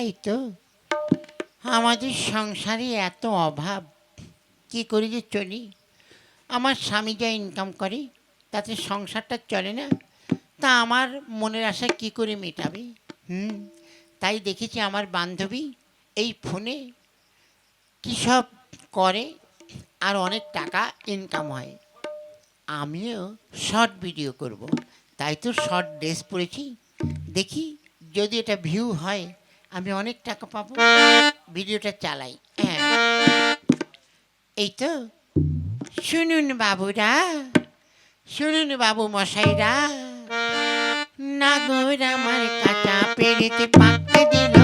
তাই তো? আমাদের সংসারে এত অভাব, কি করি যে চলি? আমার স্বামী যা ইনকাম করে, তাতে সংসারটা চলে না। তা আমার মনের আশা কি করে মেটাবে? হুম, তাই দেখেছি আমার বান্ধবী এই ফোনে কী সব করে আর অনেক টাকা ইনকাম হয়। আমিও শর্ট ভিডিও করব। তাই তো শর্ট ড্রেস পরেছি। দেখি যদি এটা ভিউ হয়। আমি অনেক টাকা পাবো। ভিডিওটা চালাই। হ্যাঁ। এই তো শুনুন বাবুরা। শুনুন বাবু মশাইরা। না গোরা আমার কাটা পেরেতে পাকতে দিল।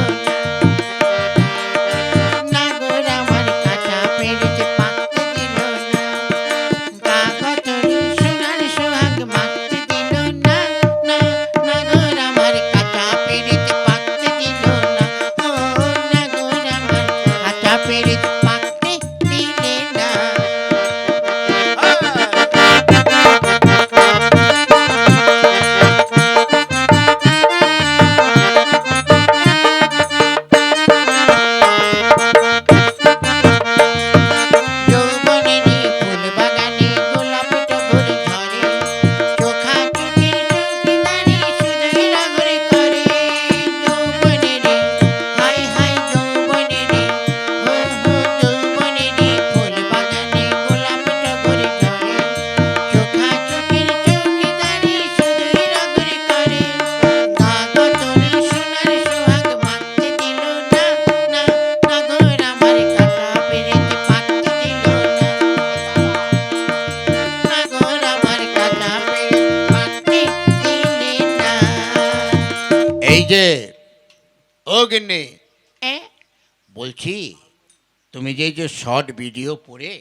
কাটা গিন্নি। বলছি তুমি যে যে শর্ট ভিডিও পড়ে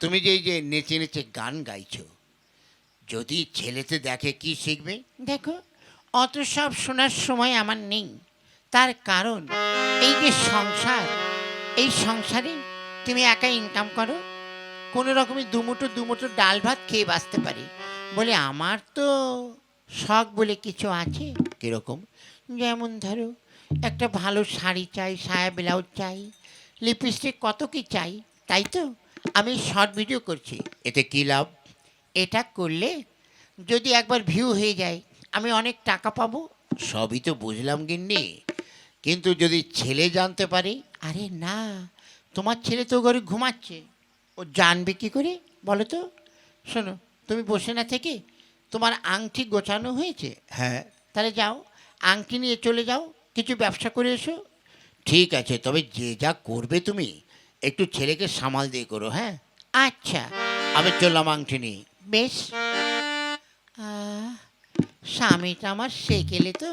তুমি যে যে নেচে নেচে গান গাইছো যদি ছেলেতে দেখে কি শিখবে? দেখো অত সব শোনার সময় আমার নেই। তার কারণ এই যে সংসার এই সংসারে তুমি একা ইনকাম করো কোনো রকমের দুমুটো দুমুটো ডাল ভাত খেয়ে বাঁচতে পারি। বলে আমার তো শখ বলে কিছু আছে? কীরকম? যেমন ধরো একটা ভালো শাড়ি চাই সায়া ব্লাউজ চাই লিপস্টিক কত কি চাই তাই তো? আমি শর্ট ভিডিও করছি এতে কি লাভ? এটা করলে যদি একবার ভিউ হয়ে যায় আমি অনেক টাকা পাবো? সবই তো বুঝলাম গিন্নি। কিন্তু যদি ছেলে জানতে পারে আরে না তোমার ছেলে তো ঘরে ঘুমাচ্ছে। ও জানবে কি করে বলো তো? শোনো তুমি বসে না থেকে তোমার আংটি গোছানো হয়েছে? হ্যাঁ। তাহলে যাও আংটি নিয়ে চলে যাও, কিছু ব্যবসা করে এসো। ঠিক আছে, তবে যে যা করবে তুমি, একটু ছেলেকে সামাল দিয়ে করো হ্যাঁ? আচ্ছা আমি চললাম আংটি নিয়ে। বেশ। স্বামীটা আমার সেকেলে তো,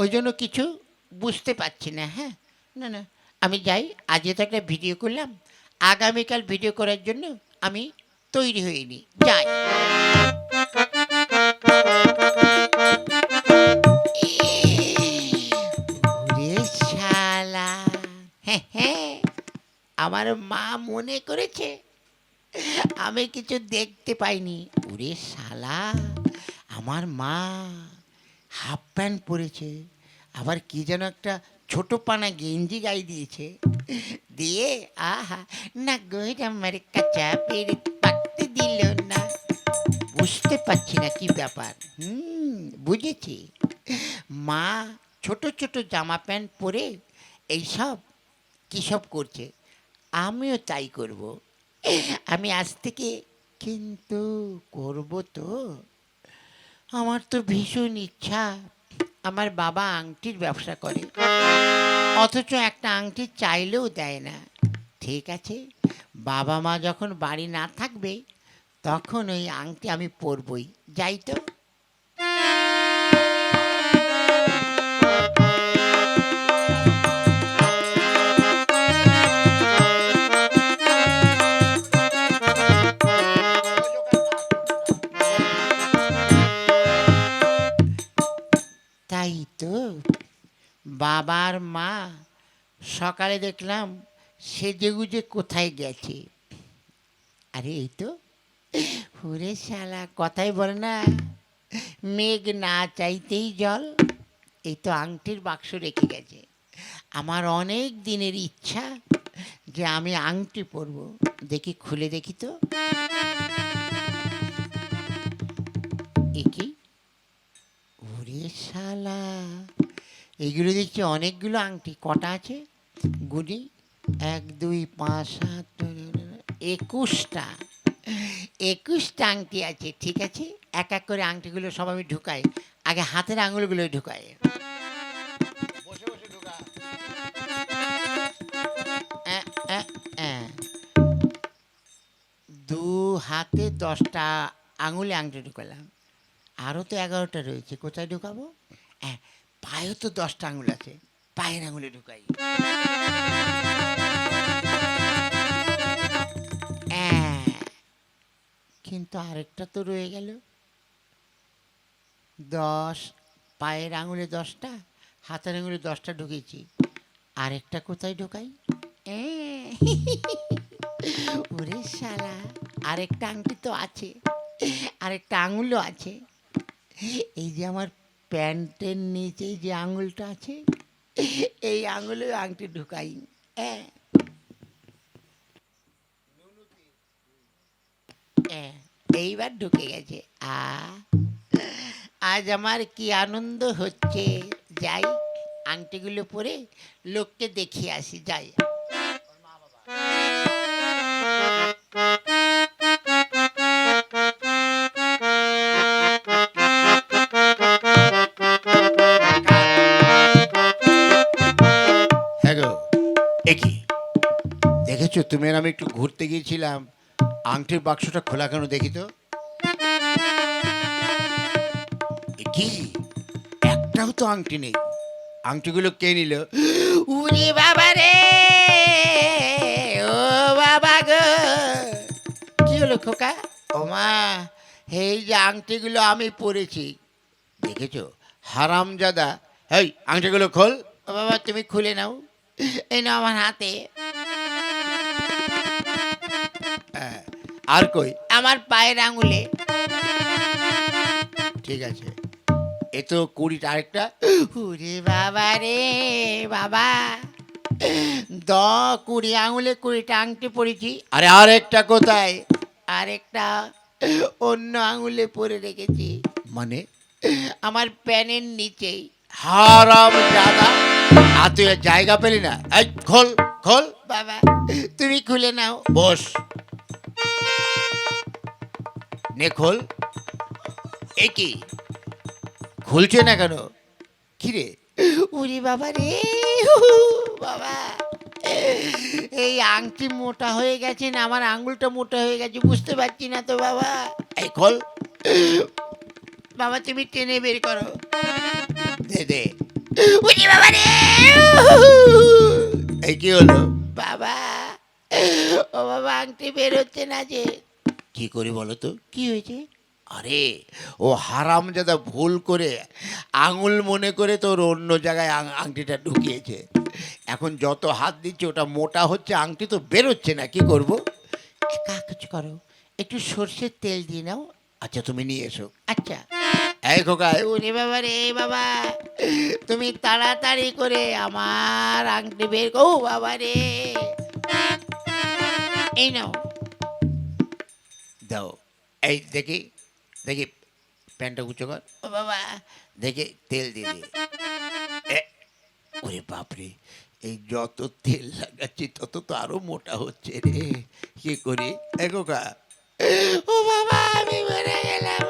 ওই জন্য কিছু বুঝতে পারছি না হ্যাঁ? না না, আমি যাই আজকে তো একটা ভিডিও করলাম। আগামীকাল ভিডিও করার জন্য আমি তৈরি হইনি যাই। আমার মা মনে করেছে, আমি কিছু দেখতে পাইনি। ওরে শালা, আমার মা হাফ প্যান্ট পরেছে, আবার কি যেন একটা ছোট পানা গেঞ্জি গাই দিয়েছে। দিয়ে, আহা, না গোর আমার কাঁচা পেরে পাকতে দিল না। বুঝতে পারছি না কি ব্যাপার। হুম, বুঝেছি। মা ছোট ছোট জামা প্যান্ট পরে এইসব কী সব করছে? আমিও তাই করব। আমি আজ থেকে কিন্তু করব তো। আমার তো ভীষণ ইচ্ছা, আমার বাবা আংটির ব্যবসা করে। অথচ একটা আংটি চাইলেও দেয় না। ঠিক আছে, বাবা মা যখন বাড়ি না থাকবে, তখন ওই আংটি আমি পরবই। যাই তো। বাবার মা সকালে দেখলাম সেজেগুজে কোথায় গেছে। আরে এই তো হুরে শালা, কথাই বলে না, মেঘ না চাইতেই জল, এই তো আংটির বাক্স রেখে গেছে। আমার অনেক দিনের ইচ্ছা যে আমি আংটি পরব। দেখি, খুলে দেখি তো। একি ওরে শালা এইগুলো দেখছি অনেকগুলো আংটি। কটা আছে? গুনি এক, দুই, পাঁচ, সাত, একুশটা। একুশটা আংটি আছে, ঠিক আছে? এক এক করে আংটিগুলো সব আমি ঢুকাই। আগে হাতের আঙুলগুলো ঢুকাই। দু হাতে দশটা আঙুলে আংটি ঢুকালাম। আরও তো এগারোটা রয়েছে। কোথায় ঢুকাবো? হ্যাঁ পায়েও তো দশটা আঙুল আছে, পায়ের আঙুলে ঢুকাই। কিন্তু আরেকটা তো রয়ে গেল। দশ, পায়ের আঙুলে দশটা, হাতের আঙুলে দশটা ঢুকেছি। আরেকটা কোথায় ঢোকাই? ওরে শালা, আরেকটা আংটি তো আছে, আরেকটা আঙুলও আছে। এই যে আমার প্যান্টের নিচে যে আঙুলটা আছে, এই আঙুলে আংটি ঢুকাই। হ্যাঁ এইবার ঢুকে গেছে। আ। আজ আমার কি আনন্দ হচ্ছে। যাই, আংটিগুলো পরে লোককে দেখিয়ে আসি। যাই। তুমি আর আমি একটু ঘুরতে গিয়েছিলাম। আংটির বাক্সটা খোলা কেন দেখি তো? কি? একটাও তো আংটি নেই। আংটিগুলো কে নিল? উরি বাবা রে! ও বাবা গো! কি হলো খোকা? ও মা, এই যে আংটিগুলো আমি পরেছি। দেখেছ? হারামজাদা। এই আংটিগুলো খোল। বাবা, তুমি খুলে নাও। এই নাও আমার হাতে। আর কই? আমার পায়ের আঙুলে। ঠিক আছে। এ তো কুড়িটা আরেকটা। উরে বাবা রে বাবা। দ কুড়ি আঙুলে কুড়িটা আংটি পরেছি। আরে আরেকটা কোথায়? আরেকটা অন্য আঙুলে পরে রেখেছি। মানে? আমার প্যানের নিচেই। হারাম জাদা আর তুই জায়গা পেলি না? এক খোল। খোল। বাবা তুমি খুলে নাও। বস। নে খোল। এ কি? খুলছে না কেন? কি রে? উরি বাবা রে বাবা। এই আংটি মোটা হয়ে গেছে না আমার আঙুলটা মোটা হয়ে গেছে বুঝতে পারছি না তো বাবা। এই খোল। বাবা তুমি টেনে বের করো। দে দে। বাবা রে এই কি হলো? বাবা ও বাবা আংটি বের হচ্ছে না যে। কি করি বলো তো? কি হয়েছে? আরে ও হারাম যাদা ভুল করে আঙুল মনে করে তোর অন্য জায়গায় আংটিটা ঢুকিয়েছে। এখন যত হাত দিচ্ছে ওটা মোটা হচ্ছে আংটি তো বেরোচ্ছে না কি করব? কাজ করো। একটু সর্ষের তেল দিয়ে নাও। আচ্ছা তুমি নিয়ে এসো। আচ্ছা। এই খোকা। ওরে বাবা রে বাবা। তুমি তাড়াতাড়ি করে আমার আংটি বের ও বাবা রে। এই নাও। দাও। এই দেখি দেখি প্যান্টটা উঁচু কর। ও বাবা। দেখে তেল দিয়ে দে এ, ওরে বাপরে এই যত তেল লাগাচ্ছি তত তো আরও মোটা হচ্ছে রে। কি করি? এ খোকা। ও বাবা আমি মরে গেলাম।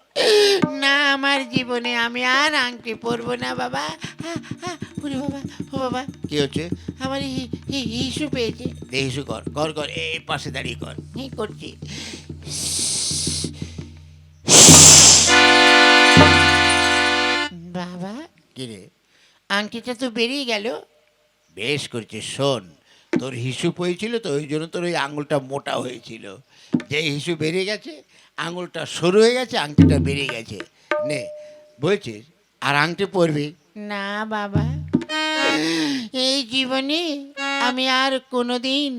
না আমার জীবনে আমি আর আংটি পরবো না বাবা। ওরে বাবা ও বাবা। কি হচ্ছে? আমার হি- হি- হিসু পেয়েছে। দেহিসু কর কর কর এই পাশে দাঁড়িয়ে কর। এই করছি। বাবা কি রে? আংটিটা তো বেরিয়ে গেল। বেশ করছে শোন। তোর হিসু হয়েছিল তো ওই জন্য তোর ওই আঙুলটা মোটা হয়েছিল। যে হিসু বেড়ে গেছে আঙুলটা সরু হয়ে গেছে আংটিটা বেড়ে গেছে। নে বলছিস আর আংটি পরবি? না বাবা। এই জীবনে আমি আর কোনোদিন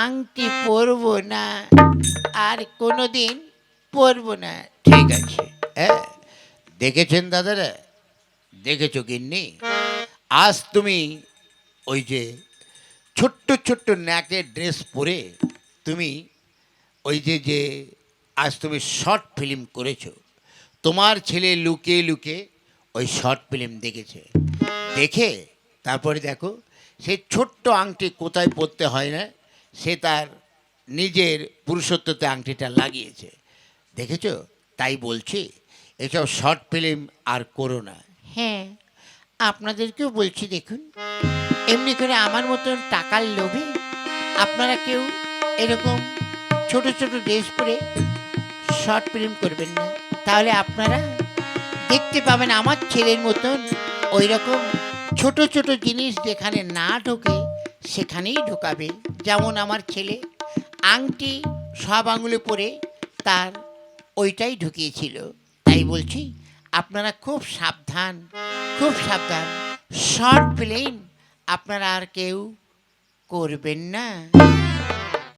আংটি পরবো না আর কোনোদিন পরবো না। ঠিক আছে হ্যাঁ? দেখেছেন দাদারা? দেখেছ গিন্নি? আজ তুমি ওই যে ছোট্ট ছোট্ট ন্যাকের ড্রেস পরে তুমি ওই যে যে আজ তুমি শর্ট ফিল্ম করেছ, তোমার ছেলে লুকিয়ে লুকিয়ে ওই শর্ট ফিল্ম দেখেছে। দেখে তারপরে দেখো, সে ছোট্ট আংটি কোথায় পরতে হয় না, সে তার নিজের পুরুষত্বতে আংটিটা লাগিয়েছে। দেখেছ? তাই বলছি, এসব শর্ট ফিল্ম আর করো না। হ্যাঁ আপনাদেরকেও বলছি দেখুন, এমনি করে আমার মতন টাকার লোভে আপনারা কেউ এরকম ছোট ছোট ড্রেস পরে শর্ট ফিল্ম করবেন না। তাহলে আপনারা দেখতে পাবেন আমার ছেলের মতন ওই রকম ছোট ছোট জিনিস যেখানে না ঢোকে সেখানেই ঢোকাবে। যেমন আমার ছেলে আংটি সব আঙুলে পরে তার ওইটাই ঢুকিয়েছিল। তাই বলছি, আপনারা খুব সাবধান খুব সাবধান। শর্ট ফিল্ম আপনারা আর কেউ করবেন না।